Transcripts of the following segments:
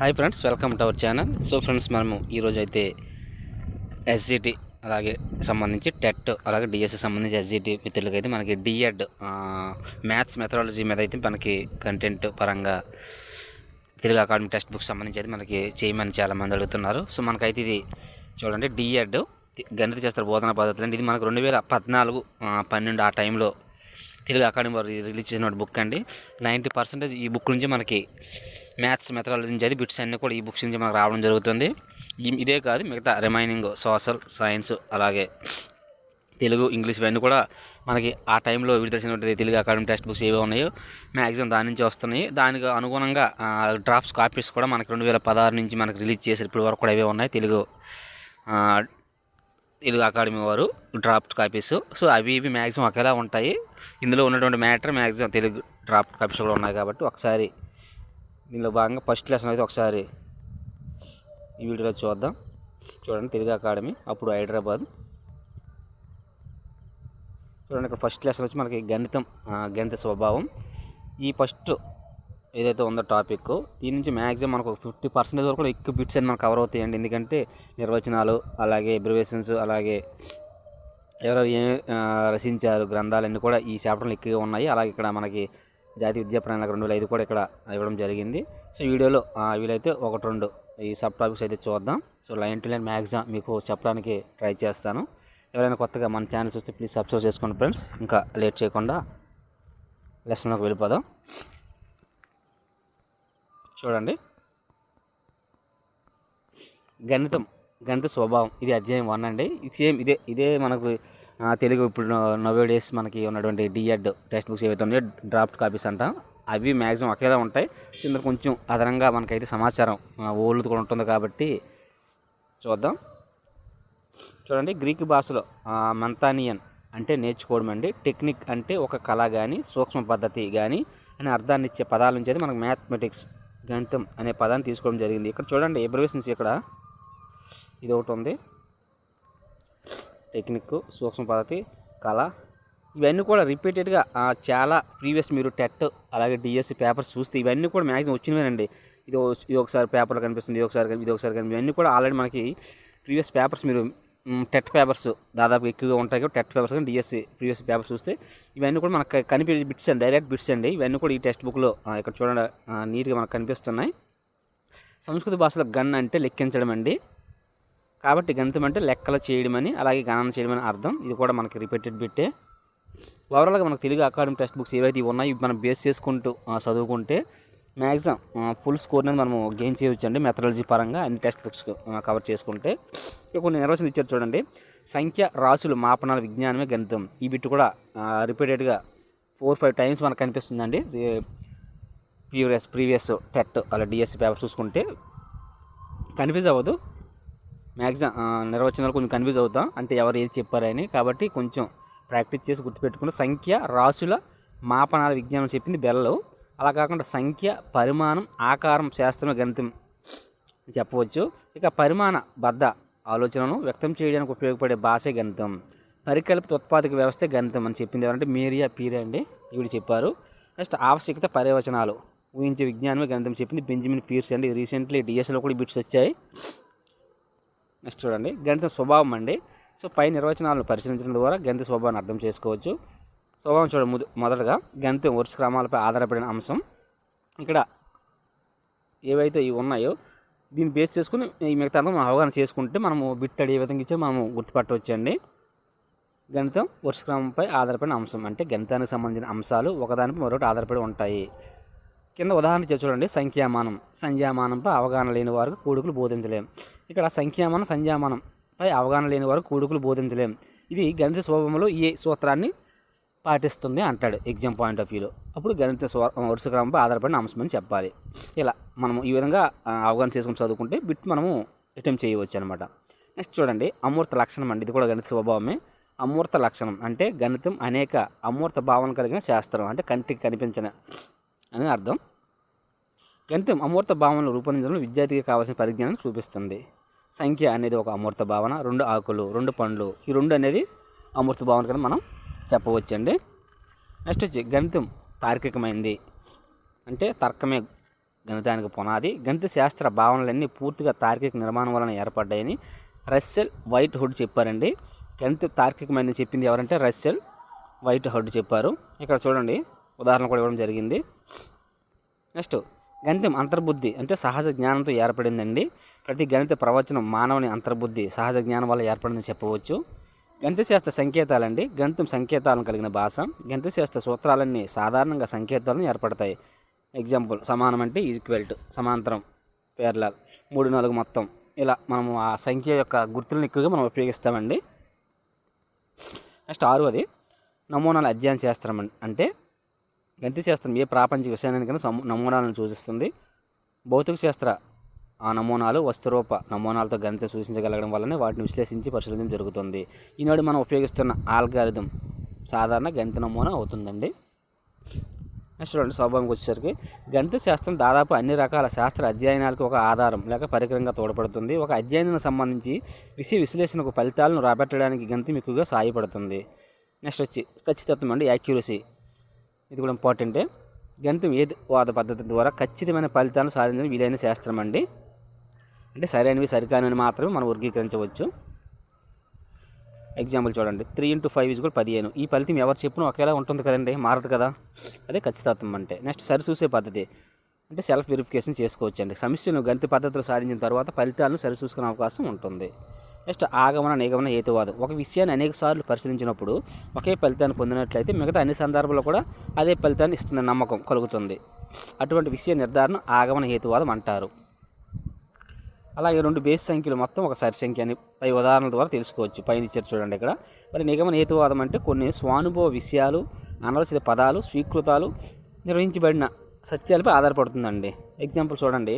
Hi friends welcome to our channel. So friends మనము ఈరోజు అయితే ఎస్జిటి అలాగే సంబంధించి టెట్ అలాగే డిఎస్సి సంబంధించి ఎస్జిటి మిత్రులకి అయితే మనకి డిఎడ్ మ్యాథ్స్ మెథడాలజీ మీద అయితే మనకి కంటెంట్ పరంగా తెలుగు అకాడమీ టెక్స్ట్ బుక్ సంబంధించి అయితే మనకి చేయమని చాలామంది అడుగుతున్నారు. సో మనకైతే ఇది చూడండి డిఎడ్ గణిత శాస్త్ర బోధన పద్ధతులు అండి. ఇది మనకు రెండు వేల పద్నాలుగు పన్నెండు ఆ టైంలో తెలుగు అకాడమీ వారు రిలీజ్ చేసిన బుక్ అండి. నైంటీ పర్సెంటేజ్ ఈ బుక్ నుంచి మనకి మ్యాథ్స్ మెథడాలజీ నుంచి అయితే బిట్స్ అన్నీ కూడా ఈ బుక్స్ నుంచి మనకు రావడం జరుగుతుంది. ఇదే కాదు మిగతా రిమైనింగ్ సోషల్ సైన్స్ అలాగే తెలుగు ఇంగ్లీష్ ఇవన్నీ కూడా మనకి ఆ టైంలో విడుదల తెలుగు అకాడమీ టెక్స్ట్ బుక్స్ ఏవి ఉన్నాయో మ్యాక్సిమం దాని నుంచి వస్తున్నాయి. దానికి అనుగుణంగా డ్రాప్స్ కాపీస్ కూడా మనకి రెండు వేల పదహారు నుంచి మనకి రిలీజ్ చేసే ఇప్పటి వరకు కూడా ఇవే ఉన్నాయి. తెలుగు తెలుగు అకాడమీ వారు డ్రాఫ్ట్ కాపీస్. సో అవి ఇవి మ్యాక్సిమం ఒకేలా ఉంటాయి. ఇందులో ఉన్నటువంటి matter maximum Telugu draft copies కూడా ఉన్నాయి కాబట్టి ఒకసారి దీనిలో భాగంగా ఫస్ట్ లెసన్ అయితే ఒకసారి ఈ వీడియోలో చూద్దాం. చూడండి తెలుగు అకాడమీ అప్పుడు హైదరాబాద్. చూడండి ఇక్కడ ఫస్ట్ లెసన్ వచ్చి మనకి గణితం గణిత స్వభావం. ఈ ఫస్ట్ ఏదైతే ఉందో టాపిక్ దీని నుంచి మ్యాక్సిమం మనకు ఫిఫ్టీ పర్సెంటేజ్ వరకు కూడా ఎక్కువ బిట్స్ అని మనకు కవర్ అవుతాయండి. ఎందుకంటే నిర్వచనాలు అలాగే ఎబ్రివేషన్స్ అలాగే ఎవరు ఏ రచించారు గ్రంథాలన్నీ కూడా ఈ చాప్టర్లు ఎక్కువగా ఉన్నాయి. అలాగే ఇక్కడ మనకి జాతీయ విద్యా ప్రణాళిక రెండు వేల ఐదు కూడా ఇక్కడ ఇవ్వడం జరిగింది. సో వీడియోలో వీలైతే ఒకటి రెండు ఈ సబ్ టాపిక్స్ అయితే చూద్దాం. So line to line maximum మీకు చెప్పడానికి ట్రై చేస్తాను. ఎవరైనా కొత్తగా మన ఛానల్ చూస్తే ప్లీజ్ సబ్స్క్రైబ్ చేసుకోండి ఫ్రెండ్స్. ఇంకా లేట్ చేయకుండా లెసన్లోకి వెళ్ళిపోదాం. చూడండి. గణితం గణిత స్వభావం ఇది అధ్యాయం వన్ అండి. ఇది సేమ్ ఇదే ఇదే మనకు తెలుగు ఇప్పుడు నవే డేస్ మనకి ఉన్నటువంటి డిఎడ్ టెక్స్ట్ బుక్స్ ఏవైతే ఉన్నాయో డ్రాఫ్ట్ కాపీస్ అంటాం అవి మ్యాక్సిమం ఒకేలా ఉంటాయి. సో ఇందులో కొంచెం అదనంగా మనకైతే సమాచారం ఓల్డ్ కూడా ఉంటుంది కాబట్టి చూద్దాం. చూడండి గ్రీక్ భాషలో మంతానియన్ అంటే నేర్చుకోవడం అండి. టెక్నిక్ అంటే ఒక కళ కానీ సూక్ష్మ పద్ధతి కానీ అనే అర్థాన్ని ఇచ్చే పదాల నుంచి అయితే మనకు మ్యాథమెటిక్స్ గణితం అనే పదాన్ని తీసుకోవడం జరిగింది. ఇక్కడ చూడండి ఎబ్రివేషన్స్ ఇక్కడ. ఇది ఒకటి ఉంది. టెక్నిక్ సూక్ష్మ పద్ధతి కళ ఇవన్నీ కూడా రిపీటెడ్గా చాలా ప్రీవియస్ మీరు టెట్ అలాగే డిఎస్సి పేపర్స్ చూస్తే ఇవన్నీ కూడా మ్యాక్సిమం వచ్చినవేనండి. ఇది ఇది ఒకసారి పేపర్లో కనిపిస్తుంది ఇది ఒకసారి ఇది ఒకసారి కనిపి ఇవన్నీ కూడా ఆల్రెడీ మనకి ప్రీవియస్ పేపర్స్ మీరు టెట్ పేపర్స్ దాదాపు ఎక్కువగా ఉంటాయి కాబట్టి టెట్ పేపర్స్ కానీ డిఎస్సి ప్రీవియస్ పేపర్స్ చూస్తే ఇవన్నీ కూడా మనకు కనిపించే బిట్స్ అండి డైరెక్ట్ బిట్స్ అండి. ఇవన్నీ కూడా ఈ టెక్స్ట్ బుక్లో ఇక్కడ చూడండి నీట్గా మనకు కనిపిస్తున్నాయి. సంస్కృత భాషలో గన్ అంటే లెక్కించడం అండి కాబట్టి గణితం అంటే లెక్కలు చేయడం అని అలాగే గణన చేయడం అని అర్థం. ఇది కూడా మనకి రిపీటెడ్ బిట్టే ఓవరాల్గా మనకు తెలుగు అకాడమిక్ టెక్స్ట్ బుక్స్ ఏవైతే ఉన్నాయో ఇవి మనం బేస్ చేసుకుంటూ చదువుకుంటే మ్యాక్సిమం ఫుల్ స్కోర్ అనేది మనము గెయిన్ చేయవచ్చు అండి మెథడాలజీ పరంగా అన్ని టెక్స్ట్ బుక్స్ కవర్ చేసుకుంటే. కొన్ని నిర్వచనం ఇచ్చారు చూడండి. సంఖ్య రాసులు మాపనాల విజ్ఞానమే గణితం. ఈ బిట్ కూడా రిపీటెడ్గా ఫోర్ ఫైవ్ టైమ్స్ మనకు కనిపిస్తుందండి. ప్రీవియస్ ప్రీవియస్ టెట్ అలా డిఎస్సి పేపర్ చూసుకుంటే కన్ఫ్యూజ్ అవ్వదు. మ్యాక్సిమం నిర్వచనాలు కొంచెం కన్ఫ్యూజ్ అవుతాం. అంటే ఎవరు ఏది చెప్పారని. కాబట్టి కొంచెం ప్రాక్టీస్ చేసి గుర్తుపెట్టుకున్న సంఖ్య రాసుల మాపనాల విజ్ఞానం చెప్పింది బెల్లలు. అలా కాకుండా సంఖ్య పరిమాణం ఆకారం శాస్త్రం గణితం చెప్పవచ్చు. ఇక పరిమాణ బద్ద ఆలోచనను వ్యక్తం చేయడానికి ఉపయోగపడే భాషే గణితం. పరికల్పిత ఉత్పాదక వ్యవస్థ గణితం అని చెప్పింది ఎవరంటే మేరియా పీరే అండి. ఇవి చెప్పారు. నెక్స్ట్ ఆవశ్యకత పర్యవచనాలు. ఊహించే విజ్ఞానమే గణితం చెప్పింది. బెంజమిన్ పీర్స్ అండి. రీసెంట్లీ డిఎస్లో కూడా బిట్స్ వచ్చాయి. నెక్స్ట్ చూడండి. గణిత స్వభావం అండి. సో పై నిర్వచనాలను పరిశీలించడం ద్వారా గణిత స్వభావాన్ని అర్థం చేసుకోవచ్చు. స్వభావం చూడండి మొద- మొదటగా గణితం వరుస క్రమాలపై ఆధారపడిన అంశం. ఇక్కడ ఏవైతే ఇవి ఉన్నాయో దీన్ని బేస్ చేసుకుని ఈ మిగతా మనం అవగాహన చేసుకుంటే మనము బిట్టడి ఏ విధంగా ఇచ్చే మనము గుర్తుపట్టవచ్చండి. గణితం వరుస క్రమంపై ఆధారపడిన అంశం అంటే గణితానికి సంబంధించిన అంశాలు ఒకదానిపై మరొకటి ఆధారపడి ఉంటాయి. కింద ఉదాహరణ ఇచ్చారు చూడండి. సంఖ్యామానం. సంఖ్యామానంపై అవగాహన లేని వారికి కూడుకులు బోధించలేం. ఇక్కడ సంఖ్యామానం పై అవగాహన లేని వారు కూడుకులు బోధించలేం. ఇది గణిత స్వభావంలో ఈ సూత్రాన్ని పాటిస్తుంది అంటాడు ఎగ్జామ్ పాయింట్ ఆఫ్ వ్యూలో. అప్పుడు గణిత స్వ వరుస క్రమంపై ఆధారపడిన అంశం అని చెప్పాలి. ఇలా మనము ఈ విధంగా అవగాహన చేసుకుని చదువుకుంటే బిట్ మనము అటెంప్ట్ చేయవచ్చు అనమాట నెక్స్ట్ చూడండి అమూర్త లక్షణం అండి. ఇది కూడా గణిత స్వభావమే. అమూర్త లక్షణం అంటే గణితం అనేక అమూర్త భావన కలిగిన శాస్త్రం అంటే కంటికి కనిపించిన అని అర్థం. గణితం అమూర్త భావనలు రూపొందించడంలో విద్యార్థికి కావాల్సిన పరిజ్ఞానం చూపిస్తుంది. సంఖ్య అనేది ఒక అమృత భావన రెండు ఆకులు రెండు పండ్లు ఈ రెండు అనేది అమృత భావన కింద మనం చెప్పవచ్చండి. నెక్స్ట్ వచ్చి గణితం తార్కికమైంది. అంటే తర్కమే గణితానికి పునాది. గణిత శాస్త్ర భావనలన్నీ పూర్తిగా తార్కిక నిర్మాణం వలన ఏర్పడ్డాయని రస్సెల్ వైట్ హుడ్ చెప్పారండి. గణిత తార్కికమైన చెప్పింది ఎవరంటే రస్సెల్ వైట్ హుడ్ చెప్పారు. ఇక్కడ చూడండి ఉదాహరణ కూడా ఇవ్వడం జరిగింది. నెక్స్ట్ గణితం అంతర్బుద్ధి అంటే సహజ జ్ఞానంతో ఏర్పడిందండి. ప్రతి గణిత ప్రవచనం మానవుని అంతర్బుద్ధి సహజ జ్ఞానం వల్ల ఏర్పడిందని చెప్పవచ్చు. గణిత శాస్త్ర సంకేతాలండి. గణితం సంకేతాలను కలిగిన భాష. గణిత శాస్త్ర సూత్రాలన్నీ సాధారణంగా సంకేతాలను ఏర్పడతాయి. ఎగ్జాంపుల్ సమానం అంటే ఈక్వల్ టు సమాంతరం పేర్ల మూడు నాలుగు మొత్తం. ఇలా మనము ఆ సంఖ్య యొక్క గుర్తులను ఎక్కువగా మనం ఉపయోగిస్తామండి. నెక్స్ట్ ఆరవది నమూనాల అధ్యయన శాస్త్రం అంటే గణిత శాస్త్రం ఏ ప్రాపంచిక విషయానికైనా సము నమూనాలను సూచిస్తుంది. భౌతిక శాస్త్ర ఆ నమూనాలు వస్తురూప నమూనాలతో గణితం సూచించగలగడం వల్లనే వాటిని విశ్లేషించి పరిశీలించడం జరుగుతుంది. ఈనాడు మనం ఉపయోగిస్తున్న ఆల్గారిథం సాధారణ గణిత నమూనా అవుతుందండి. నెక్స్ట్ రెండు స్వభావంకి వచ్చేసరికి గణిత శాస్త్రం దాదాపు అన్ని రకాల శాస్త్ర అధ్యయనాలకు ఒక ఆధారం లేక పరికరంగా తోడ్పడుతుంది. ఒక అధ్యయనానికి సంబంధించి విషయ విశ్లేషణకు ఫలితాలను రాబట్టడానికి గణితం ఎక్కువగా సహాయపడుతుంది. నెక్స్ట్ వచ్చి ఖచ్చితత్వం అండి యాక్యురసీ ఇది కూడా ఇంపార్టెంటే గణితం ఏది వాద పద్ధతి ద్వారా ఖచ్చితమైన ఫలితాలను సాధించడం వీలైన శాస్త్రం అండి. అంటే సరైనవి సరికానివి మాత్రమే మనం వర్గీకరించవచ్చు. ఎగ్జాంపుల్ చూడండి. త్రీ ఇంటూ ఫైవ్ ఈజ్ కూడా పదిహేను. ఈ ఫలితం ఎవరు చెప్పినా ఒకేలా ఉంటుంది కదండి. మారదు కదా. అదే ఖచ్చితత్వం అంటే. నెక్స్ట్ సరిచూసే పద్ధతి. అంటే సెల్ఫ్ వెరిఫికేషన్ చేసుకోవచ్చు అండి సమస్యను గణిత పద్ధతులు సాధించిన తర్వాత ఫలితాలను సరిచూసుకునే అవకాశం ఉంటుంది. నెక్స్ట్ ఆగమన నిగమన హేతువాదం. ఒక విషయాన్ని అనేక సార్లు పరిశీలించినప్పుడు ఒకే ఫలితాన్ని పొందినట్లయితే మిగతా అన్ని సందర్భాల్లో కూడా అదే ఫలితాన్ని ఇస్తున్న నమ్మకం కలుగుతుంది. అటువంటి విషయ నిర్ధారణ ఆగమన హేతువాదం అంటారు. అలాగే రెండు బేస్ సంఖ్యలు మొత్తం ఒక సరి సంఖ్య అని పై ఉదాహరణల ద్వారా తెలుసుకోవచ్చు. పైన ఇచ్చారు చూడండి ఇక్కడ. మరి నిగమన హేతువాదం అంటే కొన్ని స్వానుభవ విషయాలు అనవలసిన పదాలు స్వీకృతాలు నిర్వహించబడిన సత్యాలపై ఆధారపడుతుందండి. ఎగ్జాంపుల్ చూడండి.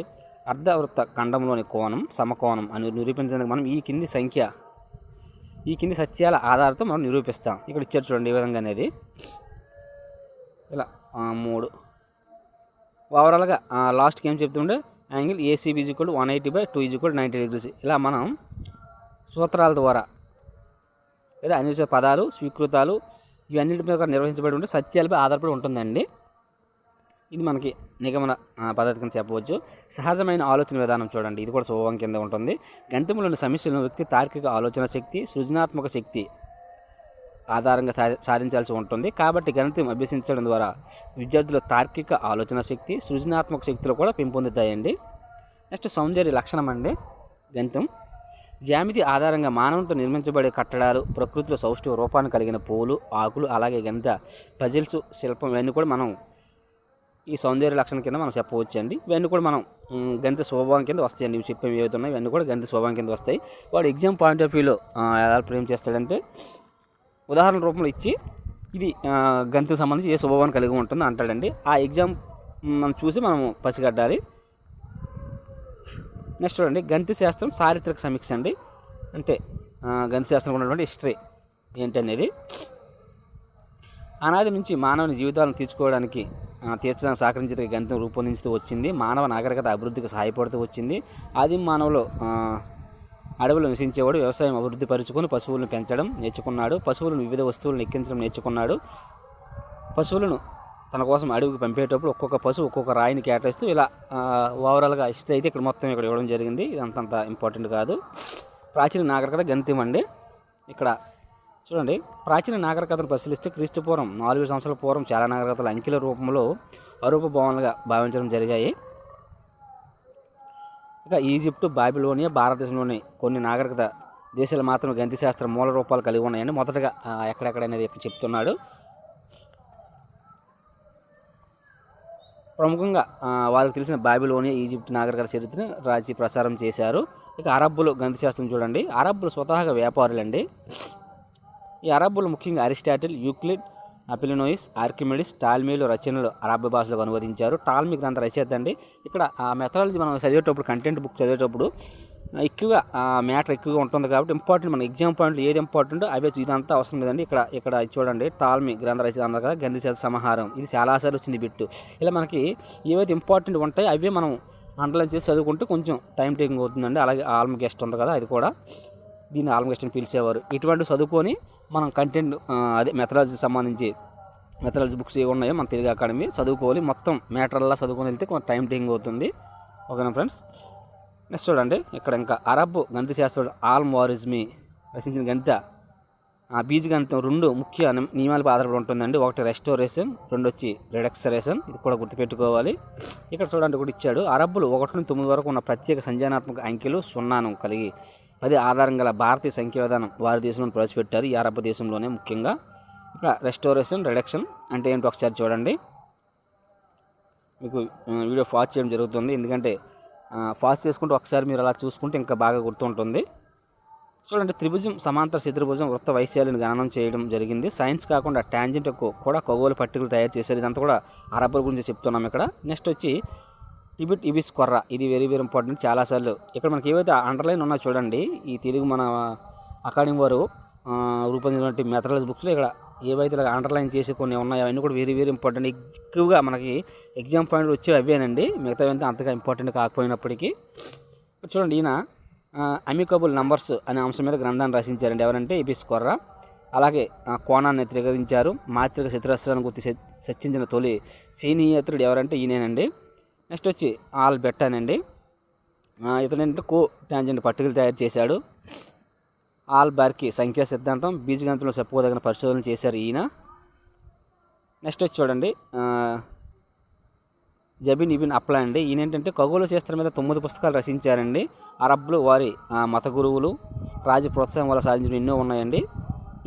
అర్ధవృత్త ఖండంలోని కోణం సమకోణం అని నిరూపించడానికి మనం ఈ కింది సంఖ్య ఈ కింది సత్యాల ఆధారంతో మనం నిరూపిస్తాం. ఇక్కడ ఇచ్చారు చూడండి ఈ విధంగా అనేది. ఇలా మూడు. ఓవరాల్గా లాస్ట్కి ఏం చెప్తుండే? Angle ACB equal one eighty by two equal ninety degrees ఇలా మనం సూత్రాల ద్వారా లేదా అనిశ్చిత పదాలు స్వీకృతాలు ఇవన్నిటి మీద నిర్వహించబడి ఉంటే సత్యాలపై ఆధారపడి ఉంటుందండి. ఇది మనకి నిగమన పద్ధతి కింద చెప్పవచ్చు. సహజమైన ఆలోచన విధానం చూడండి. ఇది కూడా స్వభావం కింద ఉంటుంది. గణితంలోని సమస్యలను వ్యక్తి తార్కిక ఆలోచన శక్తి సృజనాత్మక శక్తి. ఆధారంగా సాధించాల్సి ఉంటుంది. కాబట్టి గణితం అభ్యసించడం ద్వారా విద్యార్థుల తార్కిక ఆలోచన శక్తి సృజనాత్మక శక్తులు కూడా పెంపొందుతాయండి. నెక్స్ట్ సౌందర్య లక్షణం అండి. గణితం. జ్యామితి ఆధారంగా మానవంతో నిర్మించబడే కట్టడాలు ప్రకృతిలో సౌష్ఠవ రూపాన్ని కలిగిన పూలు ఆకులు అలాగే గణిత పజిల్స్ శిల్పం ఇవన్నీ కూడా మనం ఈ సౌందర్య లక్షణం కింద మనం చెప్పవచ్చు అండి ఇవన్నీ కూడా మనం గణిత స్వభావం కింద వస్తాయండి. ఇవి చెప్పేవి ఏవైతే ఉన్నాయో ఇవన్నీ కూడా గణిత స్వభావం కింద వస్తాయి. వాడు ఎగ్జామ్ పాయింట్ ఆఫ్ వ్యూలో ఎలా ప్రేమ్ చేస్తాడంటే ఉదాహరణ రూపంలో ఇచ్చి ఇది ఆ, సంబంధించి ఏ స్వభావాన్ని కలిగి ఉంటుందో అంటాడండి. ఆ ఎగ్జామ్ మనం చూసి మనము పసిగట్టాలి. నెక్స్ట్ చూడండి గణిత శాస్త్రం చారిత్రక సమీక్ష అండి. అంటే ఆ, గణిత శాస్త్రం ఉన్నటువంటి హిస్టరీ ఏంటనేది. అనాది నుంచి మానవుని జీవితాలను తీర్చుకోవడానికి తీర్చడానికి సహకరించడానికి గణితం రూపొందించుతూ వచ్చింది. మానవ నాగరికత అభివృద్ధికి సహాయపడుతూ వచ్చింది. ఆది మానవులు అడవులు నివసించేవాడు వ్యవసాయం అభివృద్ధి పరుచుకొని పశువులను పెంచడం నేర్చుకున్నాడు. పశువులను వివిధ వస్తువులను ఎక్కించడం నేర్చుకున్నాడు. పశువులను తన కోసం అడవికి పంపేటప్పుడు ఒక్కొక్క పశువు ఒక్కొక్క రాయిని కేటాయిస్తూ ఇలా ఓవరాల్గా హిస్టరీ అయితే ఇక్కడ మొత్తం ఇక్కడ ఇవ్వడం జరిగింది. ఇది అంత ఇంపార్టెంట్ కాదు. ప్రాచీన నాగరికత గణితం అండి. ఇక్కడ చూడండి ప్రాచీన నాగరికతను పరిశీలిస్తే క్రీస్తు పూర్వం నాలుగు సంవత్సరాల పూర్వం చాలా నాగరికతలు అంకెల రూపంలో అరూప భవనాలుగా భావించడం జరిగాయి. ఇక ఈజిప్టు బాబిలోనియా భారతదేశంలోని కొన్ని నాగరికత దేశాలు మాత్రం గణిత మూల రూపాలు కలిగి ఉన్నాయని మొదటగా ఎక్కడెక్కడ అనేది చెప్తున్నాడు. ప్రముఖంగా వాళ్ళకి తెలిసిన బాబిలోనియా ఈజిప్ట్ నాగరికత చరిత్రను రాజీ ప్రసారం చేశారు. ఇక అరబ్బులు గణిత శాస్త్రం చూడండి. అరబ్బులు స్వతహాగా వ్యాపారులండి. ఈ అరబ్బులు ముఖ్యంగా అరిస్టాటిల్ యూక్లిడ్ అపిలినోయిస్ ఆర్కిమిడిస్ టాల్మీలు రచనలు అరబ్బు భాషలకు అనువదించారు. టాల్మీ గ్రంథ రచయిత అండి ఇక్కడ ఆ మెథడాలజీ మనం చదివేటప్పుడు కంటెంట్ బుక్ చదివేటప్పుడు ఎక్కువగా ఆ మ్యాటర్ ఎక్కువగా ఉంటుంది కాబట్టి ఇంపార్టెంట్ మన ఎగ్జామ్ పాయింట్లు ఏది ఇంపార్టెంట్ అవే ఇదంతా అవసరం లేదండి. ఇక్కడ ఇక్కడ చూడండి. టాల్మీ గ్రంథ రచయిత అన్నారు కదా సమాహారం. ఇది చాలాసార్లు వచ్చింది బిట్టు. ఇలా మనకి ఏవైతే ఇంపార్టెంట్ ఉంటాయో అవే మనం అండర్లైన్ చేసి చదువుకుంటే కొంచెం టైం టేకింగ్ అవుతుందండి. అలాగే ఆల్మ గెస్ట్ ఉంది కదా అది కూడా. దీన్ని ఆల్మ గెస్ట్ అని పిలిచేవారు. ఇటువంటి చదువుకొని మనం కంటెంట్ అదే మెథడాలజీ సంబంధించి మెథడాలజీ బుక్స్ ఏ ఉన్నాయో మన తెలుగు అకాడమీ చదువుకోవాలి. మొత్తం మ్యాటర్లా చదువుకొని వెళ్తే కొంత టైం టేకింగ్ అవుతుంది. ఓకేనా ఫ్రెండ్స్ నెక్స్ట్ చూడండి. ఇక్కడ ఇంకా అరబ్ గణిత శాస్త్రుడు ఆల్ మారిజ్మి రచించిన గణిత. ఆ గణితం రెండు ముఖ్య నియమాలపై ఆధారపడి ఉంటుందండి. ఒకటి రెస్టోరేషన్ రెండు వచ్చి రిడక్సరేషన్ ఇది కూడా గుర్తుపెట్టుకోవాలి. ఇక్కడ చూడండి కూడా ఇచ్చాడు. అరబ్బులు ఒకటి నుండి తొమ్మిది వరకు ఉన్న ప్రత్యేక సంజానాత్మక అంకెలు సున్నాను కలిగి పది ఆధారం గల భారతీయ సంఖ్యా విధానం వారి దేశంలో ప్రవేశపెట్టారు. ఈ దేశంలోనే ముఖ్యంగా ఇక్కడ రెస్టోరేషన్ రిడక్షన్ అంటే ఏంటో ఒకసారి చూడండి. మీకు వీడియో ఫాస్ట్ చేయడం జరుగుతుంది. ఎందుకంటే ఫాస్ట్ చేసుకుంటూ ఒకసారి మీరు అలా చూసుకుంటే ఇంకా బాగా గుర్తుంటుంది. చూడండి త్రిభుజం సమాంతర చతుర్భుజం వృత్త వైశాల్యం గణనం చేయడం జరిగింది. సైన్స్ కాకుండా ట్యాంజెంట్ కూడా ఖగోళ పట్టికలు తయారు చేశారు. ఇదంతా కూడా అరబ్బర్ గురించి చెప్తున్నాం ఇక్కడ. నెక్స్ట్ వచ్చి ఇబిట్ ఇబిస్ కొర్ర ఇది వెరీ వెరీ ఇంపార్టెంట్ చాలాసార్లు. ఇక్కడ మనకి ఏవైతే అండర్లైన్ ఉన్నాయో చూడండి. ఈ తెలుగు మన అకాడమీ వారు రూపొందించినటువంటి మెథడాలజీ బుక్స్లో ఇక్కడ ఏవైతే ఇలా అండర్లైన్ చేసి కొన్ని ఉన్నాయో అవన్నీ కూడా వెరీ వెరీ ఇంపార్టెంట్ ఎక్కువగా మనకి ఎగ్జామ్ పాయింట్ వచ్చేవి అవేనండి. మిగతా అంతగా ఇంపార్టెంట్ కాకపోయినప్పటికీ. చూడండి ఈయన అమికబుల్ నంబర్స్ అనే అంశం మీద గ్రంథాన్ని రచించారండి ఎవరంటే ఇబిస్ కొర్ర అలాగే కోణాన్ని త్రికరించారు మాత్రిక చతురస్రాన్ని గుర్తి చర్చించిన సచ్చించిన తొలి చైనీయేతరుడు ఎవరంటే ఈయనేనండి. నెక్స్ట్ వచ్చి ఆల్ బెట్టానండి ఇతను ఏంటంటే కో ట్యాంజెంట్ పట్టుకలు తయారు చేశాడు. ఆల్ బార్కి సంఖ్యా సిద్ధాంతం బీజగణితంలో చెప్పుకోదగిన పరిశోధనలు చేశారు ఈయన. నెక్స్ట్ వచ్చి చూడండి జబిన్ ఇబిన్ అప్లా అండి. ఈయన ఏంటంటే ఖగోళ శాస్త్రం మీద తొమ్మిది పుస్తకాలు రచించారండి. అరబ్బులు వారి మత గురువులు రాజ ప్రోత్సాహం వల్ల సాధించిన ఎన్నో ఉన్నాయండి.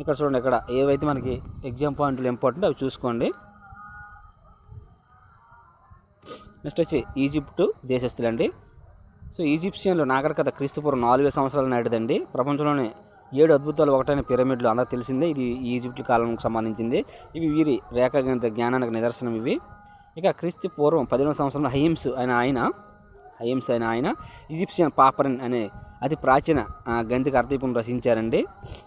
ఇక్కడ చూడండి ఇక్కడ ఏవైతే మనకి ఎగ్జామ్ పాయింట్లు ఇంపార్టెంట్ అవి చూసుకోండి. నెక్స్ట్ వచ్చి ఈజిప్టు దేశస్తులండి సో ఈజిప్షియన్లు నాగరికత క్రీస్తుపూర్వం నాలుగు వేల సంవత్సరాల నాటిదండి. ప్రపంచంలోనే ఏడు అద్భుతాలు ఒకటైన పిరమిడ్లు అందరూ తెలిసిందే. ఇది ఈజిప్ట్ కాలంకు సంబంధించింది. ఇవి వీరి రేఖాగణిత జ్ఞానానికి నిదర్శనం ఇవి. ఇక క్రీస్తు పూర్వం పదిహేను సంవత్సరంలో హైమ్స్ అయిన ఆయన హైమ్స్ అయిన ఆయన ఈజిప్షియన్ పాపరన్ అనే అతి ప్రాచీన గణితిక అర్థదీపం రచించారండి.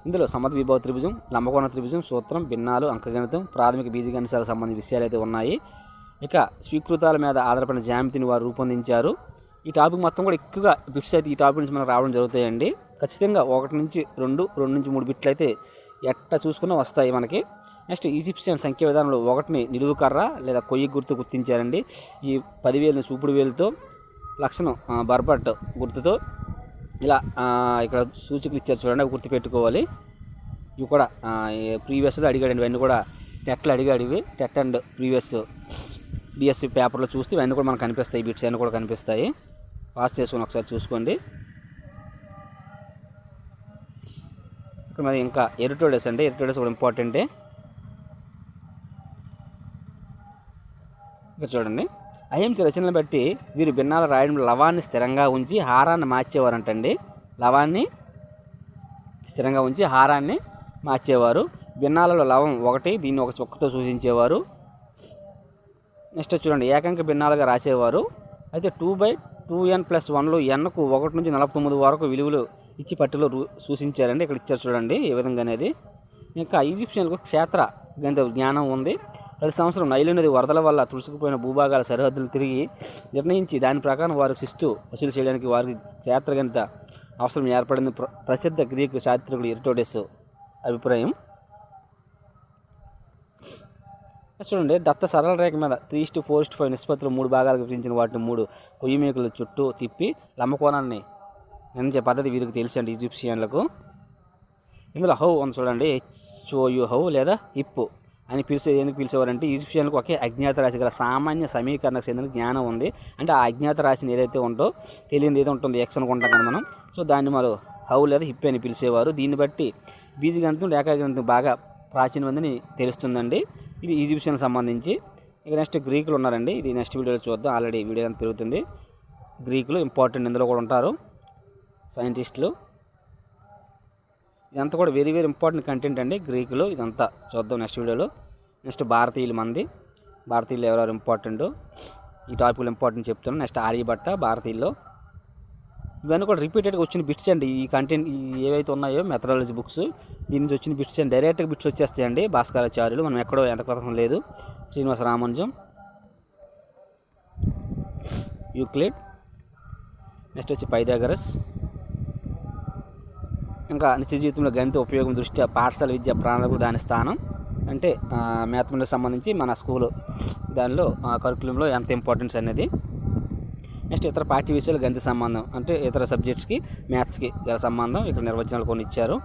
ఇందులో సమత విభవ త్రిభుజం లంబకోణ త్రిభుజం సూత్రం భిన్నాలు అంకగణితం ప్రాథమిక బీజగణితాలకు సంబంధించిన విషయాలు అయితే ఉన్నాయి. ఇక స్వీకృతాల మీద ఆధారపడిన జామితిని వారు రూపొందించారు. ఈ టాపిక్ మొత్తం కూడా ఎక్కువగా బిట్స్ అయితే ఈ టాపిక్ నుంచి మనకు రావడం జరుగుతాయండి. ఖచ్చితంగా ఒకటి నుంచి రెండు రెండు నుంచి మూడు బిట్లు అయితే ఎట్ట చూసుకున్నా వస్తాయి మనకి. నెక్స్ట్ ఈజిప్షియన్ సంఖ్య విధానంలో ఒకటిని నిలువు కర్ర లేదా కొయ్యి గుర్తు గుర్తించారండి. ఈ పదివేలు చూపుడు వేలుతో లక్షణం బర్బట్ గుర్తుతో ఇలా ఇక్కడ సూచికలు ఇచ్చారు చూడండి అవి గుర్తుపెట్టుకోవాలి. ఇవి కూడా ప్రీవియస్లో అడిగాడు ఇవన్నీ కూడా టెట్లు అడిగాడు ఇవి. టెట్ అండ్ ప్రీవియస్ బీఎస్సీ పేపర్లో చూస్తే ఇవన్నీ కూడా మనకు కనిపిస్తాయి. బిట్స్ అన్నీ కూడా కనిపిస్తాయి. పాస్ చేసుకుని ఒకసారి చూసుకోండి. ఇక్కడ మరి ఇంకా ఎరిటోడెస్ అండి. ఎరిటోడెస్ కూడా ఇంపార్టెంటే ఇక్కడ చూడండి. అహింస రచనలు బట్టి వీరు భిన్నాల రాయడం లవాన్ని స్థిరంగా ఉంచి హారాన్ని మార్చేవారంటండి. లవాన్ని స్థిరంగా ఉంచి హారాన్ని మార్చేవారు. భిన్నాలలో లవం ఒకటి దీన్ని ఒక చుక్కతో సూచించేవారు. నెక్స్ట్ చూడండి ఏకంక భిన్నాలుగా రాసేవారు. అయితే two by two N plus వన్లో ఎన్కు ఒకటి నుంచి నలభై తొమ్మిది వరకు విలువలు ఇచ్చి పట్టిలో సూచించారండి. ఇక్కడ ఇచ్చారు చూడండి ఏ విధంగా అనేది. ఇంకా ఈజిప్షియన్లకు క్షేత్ర గణిత జ్ఞానం ఉంది. ప్రతి సంవత్సరం నైలు నది వరదల వల్ల తుడుచుకుపోయిన భూభాగాల సరిహద్దులు తిరిగి నిర్ణయించి దాని ప్రకారం వారు శిస్తు వసూలు చేయడానికి వారికి క్షేత్ర గణిత అవసరం ఏర్పడింది. ప్ర- ప్రసిద్ధ గ్రీకు చారిత్రకుడు ఇరిటోడెస్ అభిప్రాయం. చూడండి దత్త సరళ రేఖ మీద three is to four is to five నిష్పత్తులు మూడు భాగాలకు విభజించిన వాటిని మూడు కొయ్యి మేకల చుట్టూ తిప్పి లంబకోణాన్ని నిర్ణయించే పద్ధతి వీరికి తెలుసండి ఈజిప్షియన్లకు. ఇందులో హౌ అని చూడండి హెచ్ఓయు హౌ లేదా హిప్పు అని పిలిచే ఎందుకు పిలిచేవారంటే ఈజిప్షియన్లకు ఒకే అజ్ఞాత రాశి గల సామాన్య సమీకరణకు చెందిన జ్ఞానం ఉంది. అంటే ఆ అజ్ఞాత రాశిని ఏదైతే ఉందో తెలియదు ఏదో ఉంటుంది ఎక్స్ అనుకుంటాం కదా మనం. సో దాన్ని మరో హౌ లేదా హిప్ అని పిలిచేవారు. దీన్ని బట్టి బీజగణితం రేఖాగణితం బాగా ప్రాచీనమందని తెలుస్తుందండి. ఇది ఈజిప్షియన్ సంబంధించి. ఇక నెక్స్ట్ గ్రీకులు ఉన్నారండి. ఇది నెక్స్ట్ వీడియోలో చూద్దాం. ఆల్రెడీ వీడియో అంతా పెరుగుతుంది గ్రీకులు ఇంపార్టెంట్ ఇందులో కూడా ఉంటారు. సైంటిస్టులు ఇదంతా కూడా వెరీ వెరీ ఇంపార్టెంట్ కంటెంట్ అండి గ్రీకులు. ఇదంతా చూద్దాం నెక్స్ట్ వీడియోలో. నెక్స్ట్ భారతీయులు మంది. భారతీయులు ఎవరెవరు ఇంపార్టెంట్ ఈ టాపిక్లు ఇంపార్టెంట్ చెప్తున్నాను. నెక్స్ట్ ఆర్యభట్ట భారతీయుల్లో. ఇవన్నీ కూడా రిపీటెడ్గా వచ్చిన బిట్స్ అండి. ఈ కంటెంట్ ఏవైతే ఉన్నాయో మెథడాలజీ బుక్స్ దీని నుంచి వచ్చిన బిట్స్ అండి. డైరెక్ట్గా బిట్స్ వచ్చేస్తాయండి. భాస్కరాచార్యులు మనం ఎక్కడో వెనకవరం లేదు. శ్రీనివాస రామానుజం యూక్లిడ్ నెక్స్ట్ వచ్చి పైదాగరస్ ఇంకా నిత్య జీవితంలో గణిత ఉపయోగం దృష్ట్యా పాఠశాల విద్య ప్రాణాలకు దాని స్థానం. అంటే మ్యాథమెటిక్స్ సంబంధించి మన స్కూలు దానిలో కరికులంలో ఎంత ఇంపార్టెన్స్ అనేది నెక్స్ట్ ఇతర పాఠ్య విషయాలు గణిత సంబంధం. అంటే ఇతర సబ్జెక్ట్స్కి మ్యాథ్స్కి గల సంబంధం ఇక్కడ నిర్వచనాలు కొన్ని ఇచ్చారు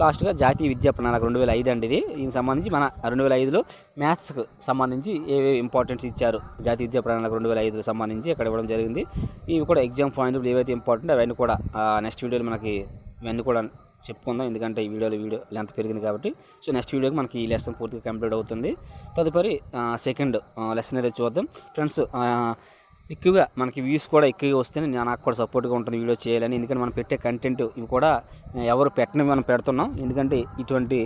లాస్ట్గా జాతీయ విద్యా ప్రణాళిక రెండు వేల ఐదు అండి ఇది. దీనికి సంబంధించి మన రెండు వేల ఐదులో మ్యాథ్స్కి సంబంధించి ఏవేవి ఇంపార్టెన్స్ ఇచ్చారు? జాతీయ విద్యా ప్రణాళిక రెండు వేల ఐదుకు సంబంధించి ఇక్కడ ఇవ్వడం జరిగింది. ఇవి కూడా ఎగ్జామ్ పాయింట్లు ఏవైతే ఇంపార్టెంట్ అవన్నీ కూడా నెక్స్ట్ వీడియోలో మనకి ఇవన్నీ కూడా చెప్పుకుందాం. ఎందుకంటే ఈ వీడియోలో వీడియో లెంత్ పెరిగింది కాబట్టి. సో నెక్స్ట్ వీడియోకి మనకి ఈ లెసన్ పూర్తిగా కంప్లీట్ అవుతుంది. తదుపరి సెకండ్ లెసన్ అయితే చూద్దాం. ఫ్రెండ్స్ ఎక్కువగా మనకి వ్యూస్ కూడా ఎక్కువగా వస్తేనే నేను నాకు కూడా సపోర్ట్గా ఉంటుంది వీడియో చేయాలని. ఎందుకంటే మనం పెట్టే కంటెంట్ ఇవి కూడా ఎవరు పెట్టని మనం పెడుతున్నాం. ఎందుకంటే ఇటువంటి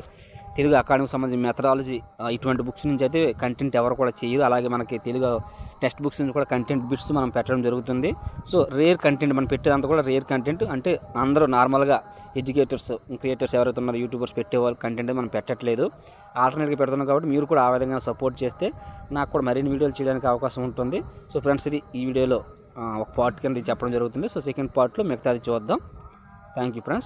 తెలుగు అకాడమీకి సంబంధించిన మెథడాలజీ ఇటువంటి బుక్స్ నుంచి అయితే కంటెంట్ ఎవరు కూడా చేయదు అలాగే మనకి తెలుగు టెక్స్ట్ బుక్స్ నుంచి కూడా కంటెంట్ బిట్స్ మనం పెట్టడం జరుగుతుంది. సో రేర్ కంటెంట్ మనం పెట్టేదంతా కూడా రేర్ కంటెంట్. అంటే అందరూ నార్మల్గా ఎడ్యుకేటర్స్ క్రియేటర్స్ ఎవరైతే ఉన్నారో యూట్యూబర్స్ పెట్టేవాళ్ళు కంటెంట్ మనం పెట్టట్లేదు. ఆల్టర్నేట్గా పెడుతున్నాం కాబట్టి మీరు కూడా ఆ విధంగా సపోర్ట్ చేస్తే నాకు కూడా మరిన్ని వీడియోలు చేయడానికి అవకాశం ఉంటుంది. సో ఫ్రెండ్స్ ఇది ఈ వీడియోలో ఒక పార్ట్ కింద చెప్పడం జరుగుతుంది. సో సెకండ్ పార్ట్లో మిగతాది చూద్దాం. Thank you friends.